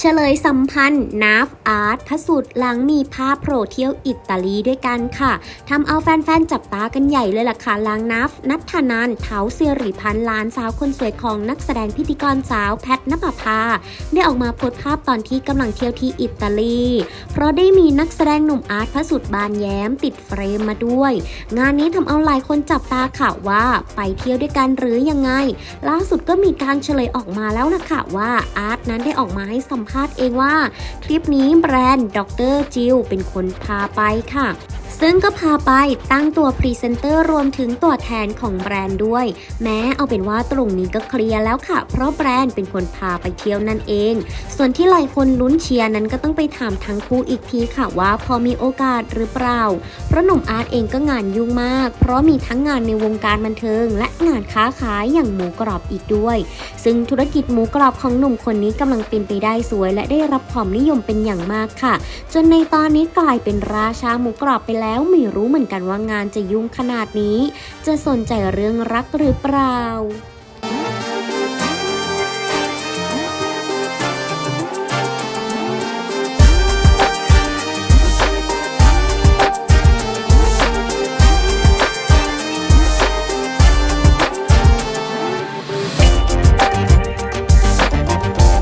เฉลยสัมพันธ์นาฟอาร์ตพสุดหลังมีภาพโผล่เที่ยวอิตาลีด้วยกันค่ะทำเอาแฟนๆ จับตากันใหญ่เลยล่ะค่ะหลังนัฟนัทธนันเถาสิริพันธ์ลานสาวคนสวยของนักแสดงพิธีกรสาวแพทนปภาได้ออกมาโพสต์ภาพตอนที่กำลังเที่ยวที่อิตาลี เพราะได้มีนักแสดงหนุ่มอาร์ตพสุดบานแย้มติดเฟรมมาด้วย งานนี้ทำเอาหลายคนจับตาค่ะว่าไปเที่ยวด้วยกันหรือยังไง ล่าสุดก็มีการเฉลยออกมาแล้วล่ะค่ะว่าอาร์ตนั้นได้ออกมาให้สัมภาษณ์เองว่า คลิปนี้แบรนด์ดรจิลเป็นคนพาไปค่ะ ซึ่งก็พาไปตั้งตัวพรีเซนเตอร์รวมถึงตัวแทนของแบรนด์ด้วย แม้เอาเป็นว่าตรงนี้ก็เคลียร์แล้วค่ะ เพราะแบรนด์เป็นคนพาไปเที่ยวนั่นเอง ส่วนที่หลายคนลุ้นเชียร์นั้นก็ต้องไปถามทั้งคู่อีกทีค่ะว่าพอมีโอกาสหรือเปล่า เพราะหนุ่มอาร์ตเองก็งานยุ่งมาก เพราะมีทั้งงานในวงการบันเทิง และงานค้าขายอย่างหมูกรอบอีกด้วย ซึ่งธุรกิจหมูกรอบของหนุ่มคนนี้กำลังเป็นไปได้สวย และได้รับความนิยมเป็นอย่างมากค่ะ จนในตอนนี้กลายเป็นราชาหมูกรอบไปแลแล้วไม่รู้เหมือนกันว่างานจะยุ่งขนาดนี้ จะสนใจเรื่องรักหรือเปล่า